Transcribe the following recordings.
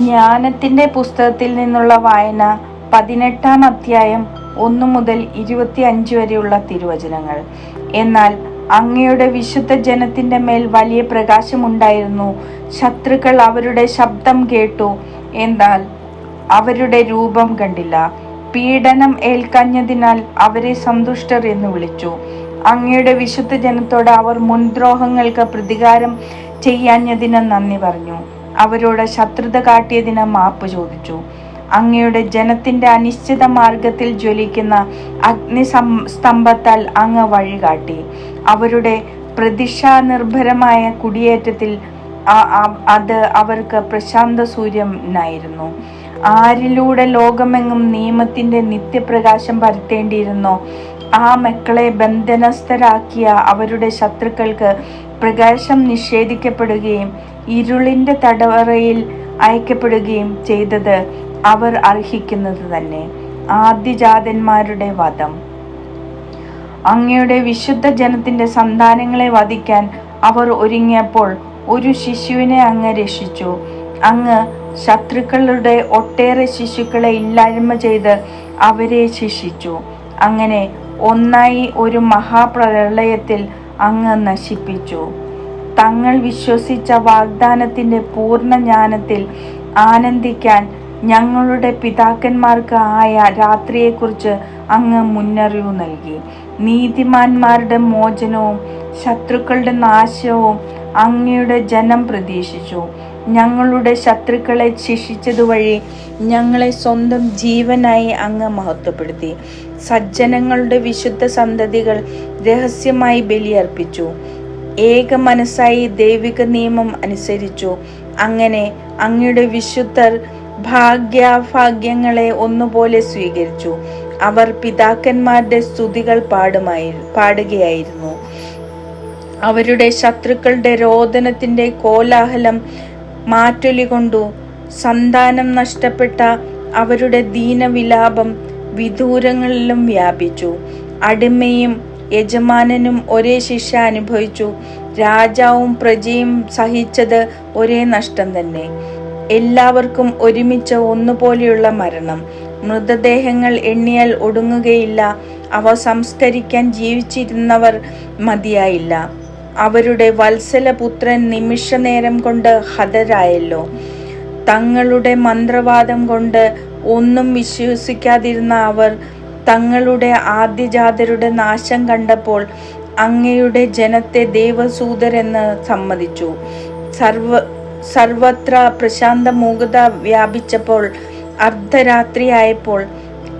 ജ്ഞാനത്തിന്റെ പുസ്തകത്തിൽ നിന്നുള്ള വായന പതിനെട്ടാം അധ്യായം ഒന്നു മുതൽ ഇരുപത്തി അഞ്ച് വരെയുള്ള തിരുവചനങ്ങൾ. എന്നാൽ അങ്ങയുടെ വിശുദ്ധ ജനത്തിന്റെ മേൽ വലിയ പ്രകാശമുണ്ടായിരുന്നു. ശത്രുക്കൾ അവരുടെ ശബ്ദം കേട്ടു. എന്നാൽ അവരുടെ രൂപം കണ്ടില്ല. പീഡനം ഏൽക്കഞ്ഞതിനാൽ അവരെ സന്തുഷ്ടർ എന്ന് വിളിച്ചു. അങ്ങയുടെ വിശുദ്ധ ജനത്തോട് അവർ മുൻദ്രോഹങ്ങൾക്ക് പ്രതികാരം ചെയ്യാഞ്ഞതിന് നന്ദി പറഞ്ഞു. അവരോട് ശത്രുത കാട്ടിയതിന് മാപ്പ് ചോദിച്ചു. അങ്ങയുടെ ജനത്തിന്റെ അനിശ്ചിത മാർഗത്തിൽ ജ്വലിക്കുന്ന അഗ്നി സ്തംഭത്താൽ അങ്ങ് വഴികാട്ടി. അവരുടെ പ്രതിഷ്ഠാനിർഭരമായ കുടിയേറ്റത്തിൽ അത് അവർക്ക് പ്രശാന്ത സൂര്യനായിരുന്നു ആരിലൂടെ ലോകമെങ്ങും നിയമത്തിന്റെ നിത്യപ്രകാശം പരത്തേണ്ടിയിരുന്നോ ആ മക്കളെ ബന്ധനസ്ഥരാക്കിയ അവരുടെ ശത്രുക്കൾക്ക് പ്രകാശം നിഷേധിക്കപ്പെടുകയും ഇരുളിന്റെ തടവറയിൽ അയക്കപ്പെടുകയും ചെയ്തത് അവർ അർഹിക്കുന്നത് തന്നെ. ആദ്യജാതന്മാരുടെ വധം. അങ്ങയുടെ വിശുദ്ധ ജനത്തിന്റെ സന്താനങ്ങളെ വധിക്കാൻ അവർ ഒരുങ്ങിയപ്പോൾ ഒരു ശിശുവിനെ അങ്ങ് രക്ഷിച്ചു. അങ്ങ് ശത്രുക്കളുടെ ഒട്ടേറെ ശിശുക്കളെ ഇല്ലായ്മ ചെയ്ത് അവരെ ശിക്ഷിച്ചു. അങ്ങനെ ഒന്നായി ഒരു മഹാപ്രളയത്തിൽ അങ്ങ് നശിപ്പിച്ചു. തങ്ങൾ വിശ്വസിച്ച വാഗ്ദാനത്തിന്റെ പൂർണ ജ്ഞാനത്തിൽ ആനന്ദിക്കാൻ ഞങ്ങളുടെ പിതാക്കന്മാർക്ക് ആയ രാത്രിയെക്കുറിച്ച് അങ്ങ് മുന്നറിവ് നൽകി. നീതിമാന്മാരുടെ മോചനവും ശത്രുക്കളുടെ നാശവും അങ്ങയുടെ ജനം പ്രതീക്ഷിച്ചു. ഞങ്ങളുടെ ശത്രുക്കളെ ശിക്ഷിച്ചതുവഴി ഞങ്ങളെ സ്വന്തം ജീവനായി അങ്ങ് മഹത്വപ്പെടുത്തി. സജ്ജനങ്ങളുടെ വിശുദ്ധ സന്തതികൾ രഹസ്യമായി ബലിയർപ്പിച്ചു. ഏക മനസ്സായി ദൈവിക നിയമം അനുസരിച്ചു. അങ്ങനെ അങ്ങയുടെ വിശുദ്ധർ ഭാഗ്യാഭാഗ്യങ്ങളെ ഒന്നുപോലെ സ്വീകരിച്ചു. അവർ പിതാക്കന്മാരുടെ സ്തുതികൾ പാടുമായി പാടുകയായിരുന്നു. അവരുടെ ശത്രുക്കളുടെ രോദനത്തിന്റെ കോലാഹലം മാറ്റൊലി കൊണ്ടു സന്താനം നഷ്ടപ്പെട്ട അവരുടെ ദീനവിലാപം വിദൂരങ്ങളിലും വ്യാപിച്ചു. അടിമയും യജമാനനും ഒരേ ശിക്ഷ അനുഭവിച്ചു. രാജാവും പ്രജയും സഹിച്ചത് ഒരേ നഷ്ടം തന്നെ. എല്ലാവർക്കും ഒരുമിച്ച് ഒന്നുപോലെയുള്ള മരണം. മൃതദേഹങ്ങൾ എണ്ണിയാൽ ഒടുങ്ങുകയില്ല. അവ സംസ്കരിക്കാൻ ജീവിച്ചിരുന്നവർ മതിയായില്ല. അവരുടെ വത്സലപുത്രൻ നിമിഷ നേരം കൊണ്ട് ഹതരായല്ലോ. തങ്ങളുടെ മന്ത്രവാദം കൊണ്ട് ഒന്നും വിശ്വസിക്കാതിരുന്ന അവർ തങ്ങളുടെ ആദ്യജാതരുടെ നാശം കണ്ടപ്പോൾ അങ്ങയുടെ ജനത്തെ ദേവസൂതരെന്ന് സമ്മതിച്ചു. സർവ സർവത്ര പ്രശാന്ത മൂകത വ്യാപിച്ചപ്പോൾ അർദ്ധരാത്രിയായപ്പോൾ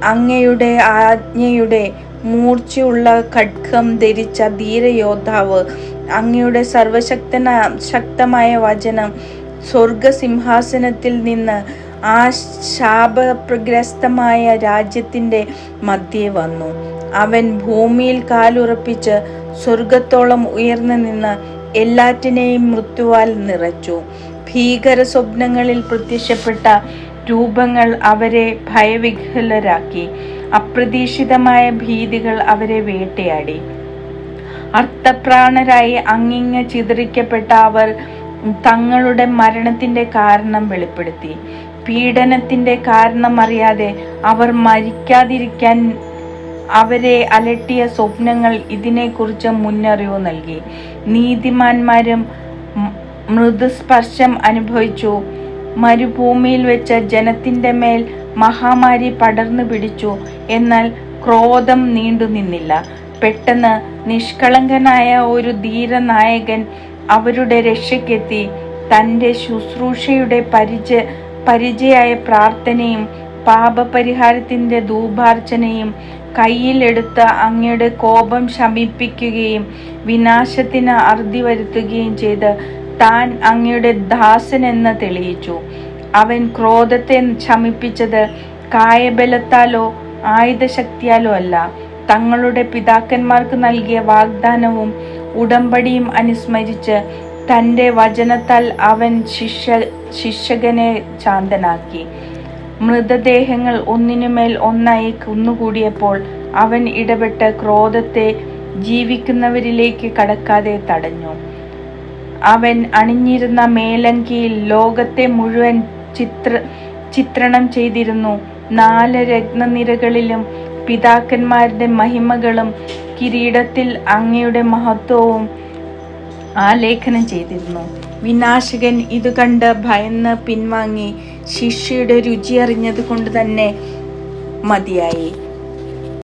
അങ്ങയുടെ ആജ്ഞയുടെ മൂർച്ചയുള്ള ഖഡ്ഗം ധരിച്ച ധീരയോദ്ധാവ് അങ്ങയുടെ സർവശക്തന ശക്തമായ വചനം സ്വർഗസിംഹാസനത്തിൽ നിന്ന് ആ ശാപഗ്രസ്തമായ രാജ്യത്തിന്റെ മധ്യേ വന്നു. അവൻ ഭൂമിയിൽ കാലുറപ്പിച്ച് സ്വർഗത്തോളം ഉയർന്നു നിന്ന് എല്ലാറ്റിനെയും മൃത്യുവാൽ നിറച്ചു. ഭീകര സ്വപ്നങ്ങളിൽ പ്രത്യക്ഷപ്പെട്ട രൂപങ്ങൾ അവരെ ഭയവിഹ്വലരാക്കി. അപ്രതീക്ഷിതമായ ഭീതികൾ അവരെ വേട്ടയാടി. അർത്ഥപ്രാണരായി അങ്ങിങ്ങ ചിതറിക്കപ്പെട്ട അവർ തങ്ങളുടെ മരണത്തിന്റെ കാരണം വെളിപ്പെടുത്തി. പീഡനത്തിന്റെ കാരണം അറിയാതെ അവർ മരിക്കാതിരിക്കാൻ അവരെ അലട്ടിയ സ്വപ്നങ്ങൾ ഇതിനെക്കുറിച്ച് മുന്നറിവ് നൽകി. നീതിമാന്മാരും മൃദുസ്പർശം അനുഭവിച്ചു. മരുഭൂമിയിൽ വെച്ച ജനത്തിന്റെ മേൽ മഹാമാരി പടർന്നു പിടിച്ചു. എന്നാൽ ക്രോധം നീണ്ടു നിന്നില്ല പെട്ടെന്ന് നിഷ്കളങ്കനായ ഒരു ധീരനായകൻ അവരുടെ രക്ഷയ്ക്കെത്തി. തന്റെ ശുശ്രൂഷയുടെ പരിച പരിചയായ പ്രാർത്ഥനയും പാപപരിഹാരത്തിന്റെ ധൂപാർച്ചനയും കയ്യിലെടുത്ത് അങ്ങയുടെ കോപം ശമിപ്പിക്കുകയും വിനാശത്തിന് അറുതി വരുത്തുകയും ചെയ്ത് താൻ അങ്ങയുടെ ദാസനെന്ന് തെളിയിച്ചു. അവൻ ക്രോധത്തെ ശമിപ്പിച്ചത് കായബലത്താലോ ആയുധശക്തിയാലോ അല്ല. തങ്ങളുടെ പിതാക്കന്മാർക്ക് നൽകിയ വാഗ്ദാനവും ഉടമ്പടിയും അനുസ്മരിച്ച് തന്റെ വചനത്താൽ അവൻ ശിഷ്യ ശിക്ഷകനെ ശാന്തനാക്കി. മൃതദേഹങ്ങൾ ഒന്നിനുമേൽ ഒന്നായി കുന്നുകൂടിയപ്പോൾ അവൻ ഇടപെട്ട് ക്രോധത്തെ ജീവിക്കുന്നവരിലേക്ക് കടക്കാതെ തടഞ്ഞു. അവൻ അണിഞ്ഞിരുന്ന മേലങ്കിയിൽ ലോകത്തെ മുഴുവൻ ചിത്ര ചിത്രണം ചെയ്തിരുന്നു. നാല് രത്നനിരകളിലും പിതാക്കന്മാരുടെ മഹിമകളും കിരീടത്തിൽ അങ്ങയുടെ മഹത്വവും ആലേഖനം ചെയ്തിരുന്നു. വിനാശകൻ ഇത് കണ്ട് ഭയന്ന് പിൻവാങ്ങി ശിഷ്യയുടെ രുചി അറിഞ്ഞത് കൊണ്ട് തന്നെ മതിയായി.